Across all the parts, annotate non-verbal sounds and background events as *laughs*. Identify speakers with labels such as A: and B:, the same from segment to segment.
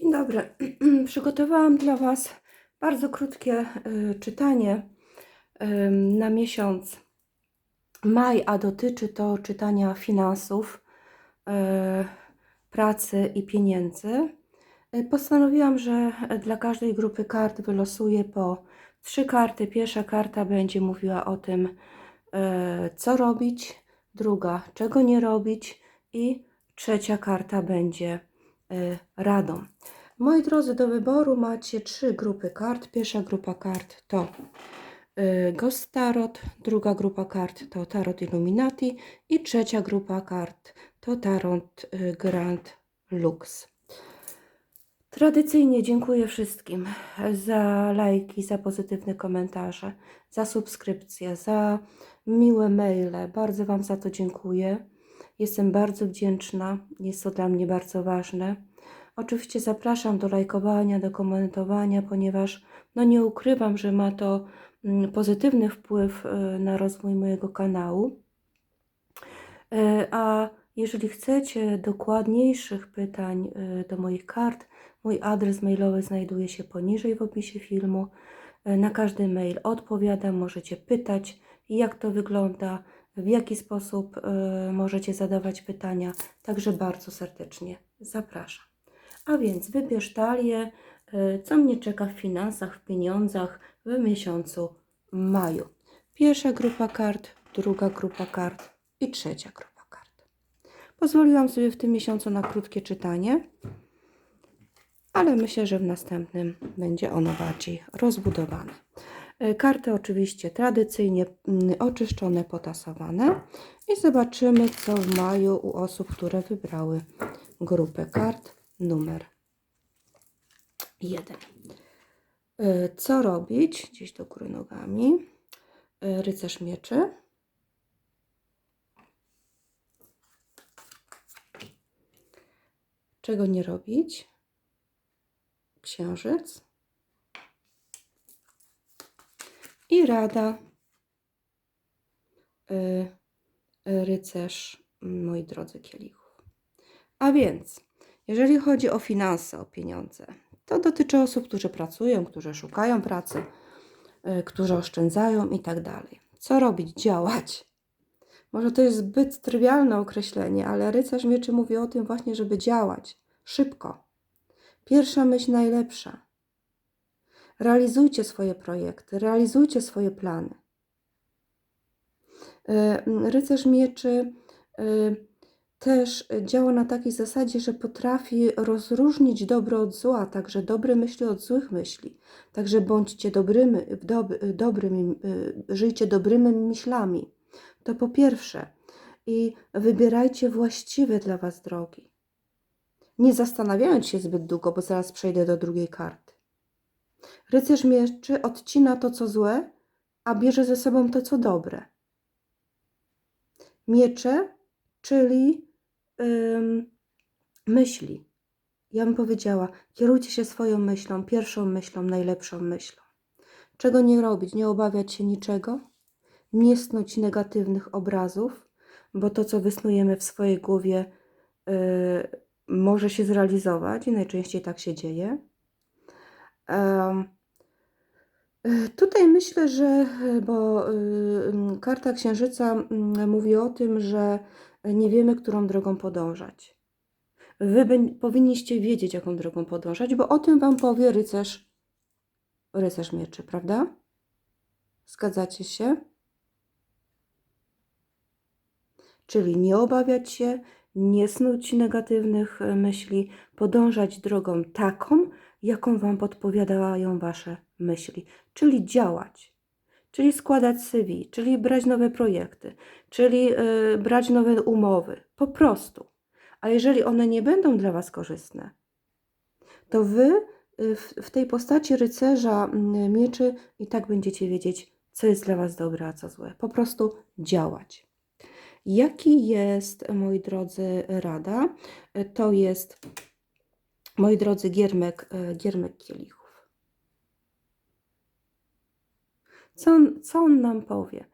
A: Dzień dobry. *clears throat* Przygotowałam dla Was bardzo krótkie y, czytanie na miesiąc maj, a dotyczy to czytania finansów, y, pracy i pieniędzy. Y, Postanowiłam, że dla każdej grupy kart wylosuję po trzy karty. Pierwsza karta będzie mówiła o tym, co robić, druga, czego nie robić i trzecia karta będzie radą. Moi drodzy, do wyboru macie trzy grupy kart. Pierwsza grupa kart to y, Ghost Tarot, druga grupa kart to Tarot Illuminati i trzecia grupa kart to Tarot y, Grand Lux. Tradycyjnie dziękuję wszystkim za lajki, za pozytywne komentarze, za subskrypcje, za miłe maile. Bardzo Wam za to dziękuję. Jestem bardzo wdzięczna, jest to dla mnie bardzo ważne. Oczywiście zapraszam do lajkowania, do komentowania, ponieważ no nie ukrywam, że ma to mm, pozytywny wpływ y, na rozwój mojego kanału. E, A jeżeli chcecie dokładniejszych pytań y, do moich kart, mój adres mailowy znajduje się poniżej w opisie filmu. E, Na każdy mail odpowiadam, możecie pytać, jak to wygląda, w jaki sposób y, możecie zadawać pytania. Także bardzo serdecznie zapraszam. A więc wybierz talię, y, co mnie czeka w finansach, w pieniądzach w miesiącu maju. Pierwsza grupa kart, druga grupa kart i trzecia grupa kart. Pozwoliłam sobie w tym miesiącu na krótkie czytanie, ale myślę, że w następnym będzie ono bardziej rozbudowane. Y, Karty oczywiście tradycyjnie mm, oczyszczone, potasowane i zobaczymy, co w maju u osób, które wybrały grupę kart numer 1. Co robić? Gdzieś do góry nogami. Y, Rycerz mieczy. Czego nie robić? Księżyc. I rada. Y, y, Rycerz, moi drodzy kielichów. A więc, jeżeli chodzi o finanse, o pieniądze, to dotyczy osób, którzy pracują, którzy szukają pracy, y, którzy oszczędzają i tak dalej. Co robić? Działać. Może to jest zbyt trywialne określenie, ale rycerz mieczy mówi o tym właśnie, żeby działać szybko. Pierwsza myśl najlepsza. Realizujcie swoje projekty, realizujcie swoje plany. Y, Rycerz mieczy y, też działa na takiej zasadzie, że potrafi rozróżnić dobro od zła, także dobre myśli od złych myśli. Także bądźcie dobrymi, dob, dobrymi, y, żyjcie dobrymi myślami. To po pierwsze. I wybierajcie właściwe dla Was drogi. Nie zastanawiając się zbyt długo, bo zaraz przejdę do drugiej karty. Rycerz mieczy odcina to, co złe, a bierze ze sobą to, co dobre. Miecze, czyli ym, myśli. Ja bym powiedziała, kierujcie się swoją myślą, pierwszą myślą, najlepszą myślą. Czego nie robić? Nie obawiać się niczego, nie snuć negatywnych obrazów, bo to, co wysnujemy w swojej głowie, yy, może się zrealizować i najczęściej tak się dzieje. Tutaj myślę, że, bo karta księżyca mm, mówi o tym, że nie wiemy, którą drogą podążać. Wy powinniście wiedzieć, jaką drogą podążać, bo o tym wam powie rycerz, rycerz mieczy, prawda? Zgadzacie się? Czyli nie obawiać się, nie snuć negatywnych e, myśli, podążać drogą taką, jaką Wam podpowiadają Wasze myśli, czyli działać, czyli składać CV, czyli brać nowe projekty, czyli y, brać nowe umowy, po prostu. A jeżeli one nie będą dla Was korzystne, to Wy y, w, w tej postaci rycerza mm, mieczy i tak będziecie wiedzieć, co jest dla Was dobre, a co złe. Po prostu działać. Jaki jest, moi drodzy, rada? To jest moi drodzy, giermek, e, giermek kielichów. Co on, co on nam powie?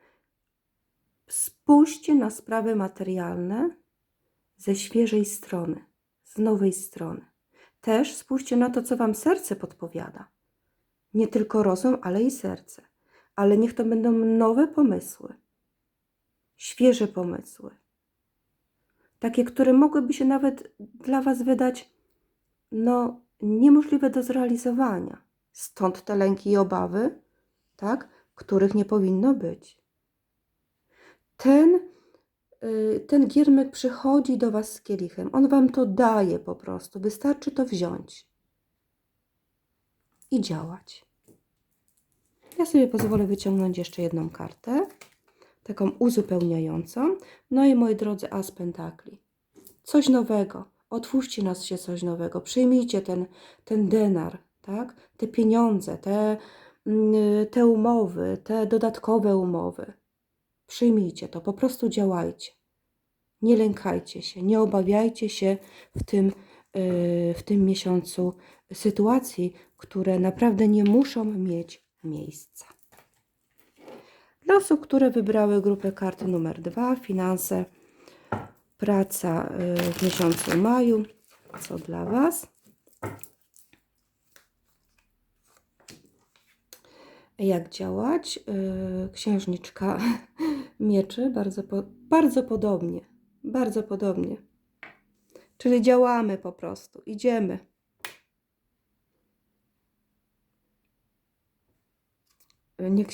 A: Spójrzcie na sprawy materialne ze świeżej strony, z nowej strony. Też spójrzcie na to, co Wam serce podpowiada. Nie tylko rozum, ale i serce. Ale niech to będą nowe pomysły, świeże pomysły. Takie, które mogłyby się nawet dla Was wydać no, niemożliwe do zrealizowania. Stąd te lęki i obawy, tak, których nie powinno być. Ten, y, ten giermek przychodzi do Was z kielichem. On Wam to daje po prostu. Wystarczy to wziąć i działać. Ja sobie pozwolę wyciągnąć jeszcze jedną kartę, taką uzupełniającą. No i moi drodzy, As Pentakli. Coś nowego. Otwórzcie nas się coś nowego. Przyjmijcie ten, ten denar, tak? Te pieniądze, te, mm, te umowy, te dodatkowe umowy. Przyjmijcie to, po prostu działajcie. Nie lękajcie się, nie obawiajcie się w tym, yy, w tym miesiącu sytuacji, które naprawdę nie muszą mieć miejsca. Dla osób, które wybrały grupę kart numer dwa, finanse, praca yy, w miesiącu maju, co dla Was? Jak działać? Yy, Księżniczka *laughs* mieczy, bardzo, bardzo podobnie, bardzo podobnie. Czyli działamy po prostu, idziemy. Nie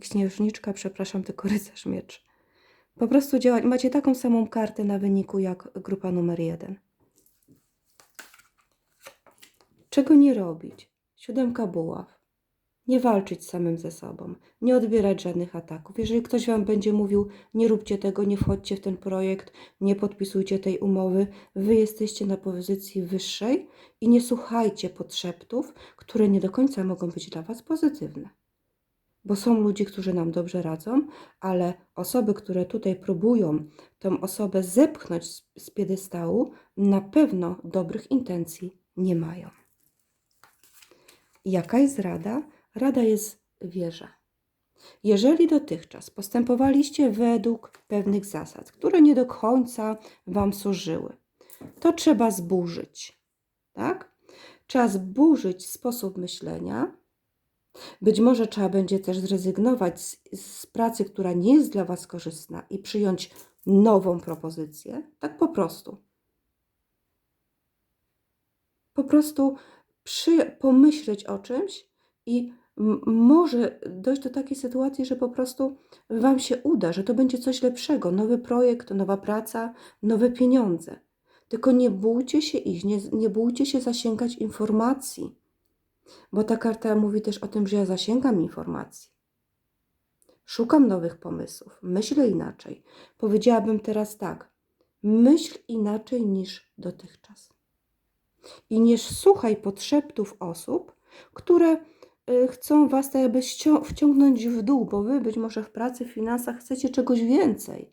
A: księżniczka, przepraszam, tylko rycerz mieczy. Po prostu działać. Macie taką samą kartę na wyniku jak grupa numer jeden. Czego nie robić? Siódemka buław. Nie walczyć samym ze sobą, nie odbierać żadnych ataków. Jeżeli ktoś Wam będzie mówił, nie róbcie tego, nie wchodźcie w ten projekt, nie podpisujcie tej umowy, Wy jesteście na pozycji wyższej i nie słuchajcie podszeptów, które nie do końca mogą być dla Was pozytywne. Bo są ludzie, którzy nam dobrze radzą, ale osoby, które tutaj próbują tą osobę zepchnąć z, z piedestału, na pewno dobrych intencji nie mają. Jaka jest rada? Rada jest wierza. Jeżeli dotychczas postępowaliście według pewnych zasad, które nie do końca Wam służyły, to trzeba zburzyć. Tak? Trzeba zburzyć sposób myślenia. Być może trzeba będzie też zrezygnować z, z pracy, która nie jest dla Was korzystna i przyjąć nową propozycję. Tak po prostu. Po prostu przy, pomyśleć o czymś i może dojść do takiej sytuacji, że po prostu Wam się uda, że to będzie coś lepszego, nowy projekt, nowa praca, nowe pieniądze. Tylko nie bójcie się iść, nie, nie bójcie się zasięgać informacji, bo ta karta mówi też o tym, że ja zasięgam informacji. Szukam nowych pomysłów, myślę inaczej. Powiedziałabym teraz tak: myśl inaczej niż dotychczas. I nie słuchaj podszeptów osób, które y, chcą was tak jakby wciągnąć w dół, bo wy być może w pracy, w finansach chcecie czegoś więcej.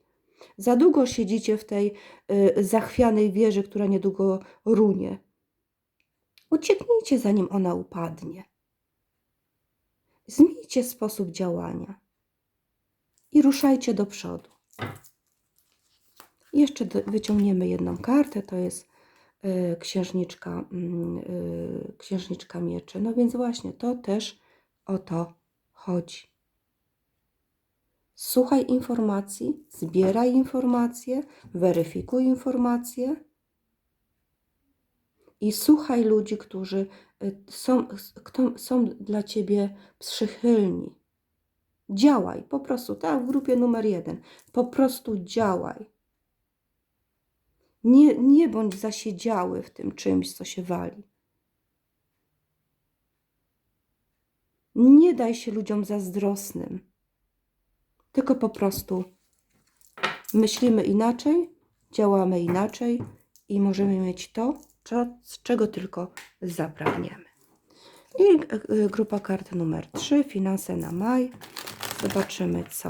A: Za długo siedzicie w tej y, zachwianej wieży, która niedługo runie. Ucieknijcie, zanim ona upadnie. Zmieńcie sposób działania i ruszajcie do przodu. Jeszcze wyciągniemy jedną kartę, to jest y, księżniczka, mm, y, księżniczka mieczy. No więc właśnie to też o to chodzi. Słuchaj informacji, zbieraj informacje, weryfikuj informacje i słuchaj ludzi, którzy y, są, są dla ciebie przychylni. Działaj, po prostu, tak, w grupie numer jeden. Po prostu działaj. Nie, nie bądź zasiedziały w tym czymś, co się wali. Nie daj się ludziom zazdrosnym, tylko po prostu myślimy inaczej, działamy inaczej i możemy mieć to, czego tylko zapragniemy. I y, grupa kart numer 3, finanse na maj. Zobaczymy, co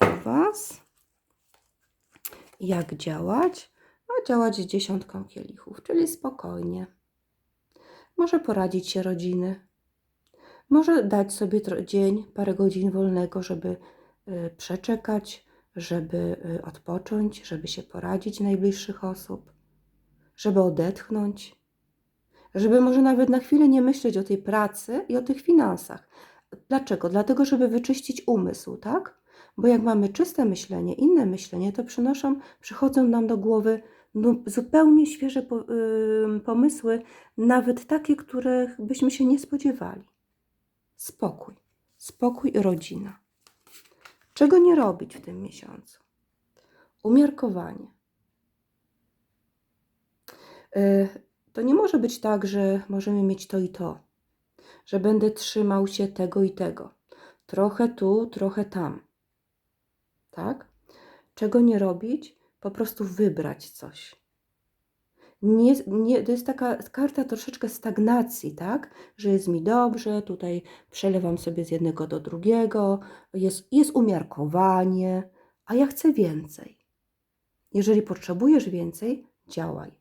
A: u Was. Jak działać? A działać z dziesiątką kielichów, czyli spokojnie. Może poradzić się rodziny. Może dać sobie dzień, parę godzin wolnego, żeby y, przeczekać, żeby odpocząć, żeby się poradzić najbliższych osób, żeby odetchnąć. Żeby może nawet na chwilę nie myśleć o tej pracy i o tych finansach. Dlaczego? Dlatego, żeby wyczyścić umysł, tak? Bo jak mamy czyste myślenie, inne myślenie, to przynoszą, przychodzą nam do głowy no, zupełnie świeże pomysły, nawet takie, których byśmy się nie spodziewali. Spokój. Spokój i rodzina. Czego nie robić w tym miesiącu? Umiarkowanie. Y, To nie może być tak, że możemy mieć to i to, że będę trzymał się tego i tego. Trochę tu, trochę tam. Tak? Czego nie robić? Po prostu wybrać coś. Nie, nie, to jest taka karta troszeczkę stagnacji, tak? Że jest mi dobrze, tutaj przelewam sobie z jednego do drugiego, jest, jest umiarkowanie, a ja chcę więcej. Jeżeli potrzebujesz więcej, działaj.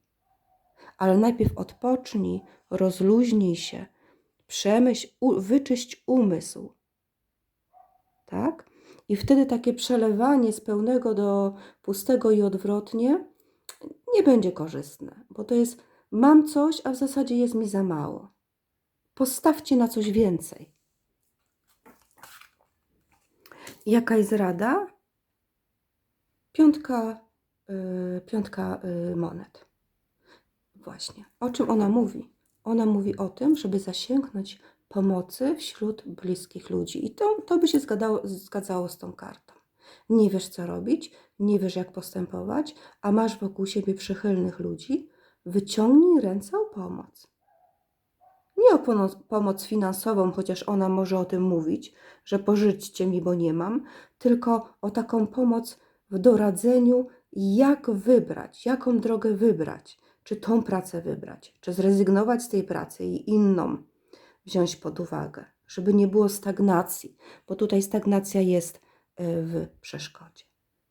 A: Ale najpierw odpocznij, rozluźnij się, przemyśl, wyczyść umysł. Tak? I wtedy takie przelewanie z pełnego do pustego i odwrotnie nie będzie korzystne, bo to jest mam coś, a w zasadzie jest mi za mało. Postawcie na coś więcej. Jaka jest rada? Piątka, yy, piątka yy, monet. Właśnie. O czym ona mówi? Ona mówi o tym, żeby zasięgnąć pomocy wśród bliskich ludzi. I to, to by się zgadzało, zgadzało z tą kartą. Nie wiesz, co robić, nie wiesz, jak postępować, a masz wokół siebie przychylnych ludzi, wyciągnij ręce o pomoc. Nie o pomoc finansową, chociaż ona może o tym mówić, że pożyczcie mi, bo nie mam, tylko o taką pomoc w doradzeniu, jak wybrać, jaką drogę wybrać, czy tą pracę wybrać, czy zrezygnować z tej pracy i inną wziąć pod uwagę, żeby nie było stagnacji, bo tutaj stagnacja jest y, w przeszkodzie.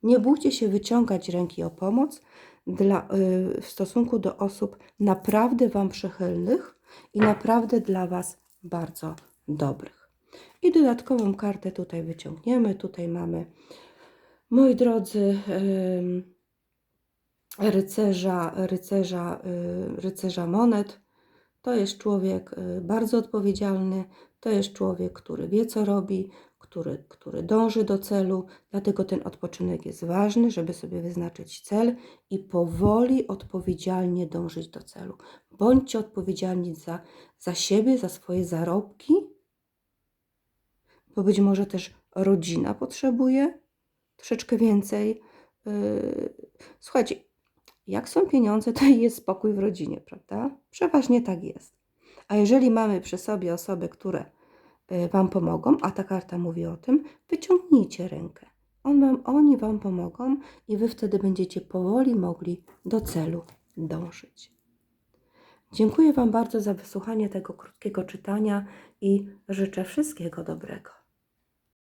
A: Nie bójcie się wyciągać ręki o pomoc dla, y, w stosunku do osób naprawdę Wam przychylnych i naprawdę dla Was bardzo dobrych. I dodatkową kartę tutaj wyciągniemy. Tutaj mamy, moi drodzy, ym, rycerza, rycerza, y, rycerza monet. To jest człowiek y, bardzo odpowiedzialny, to jest człowiek, który wie, co robi, który, który dąży do celu, dlatego ten odpoczynek jest ważny, żeby sobie wyznaczyć cel i powoli, odpowiedzialnie dążyć do celu. Bądźcie odpowiedzialni za, za siebie, za swoje zarobki, bo być może też rodzina potrzebuje troszeczkę więcej. Yy, Słuchajcie, jak są pieniądze, to jest spokój w rodzinie, prawda? Przeważnie tak jest. A jeżeli mamy przy sobie osoby, które y, Wam pomogą, a ta karta mówi o tym, wyciągnijcie rękę. On wam, oni Wam pomogą i Wy wtedy będziecie powoli mogli do celu dążyć. Dziękuję Wam bardzo za wysłuchanie tego krótkiego czytania i życzę wszystkiego dobrego.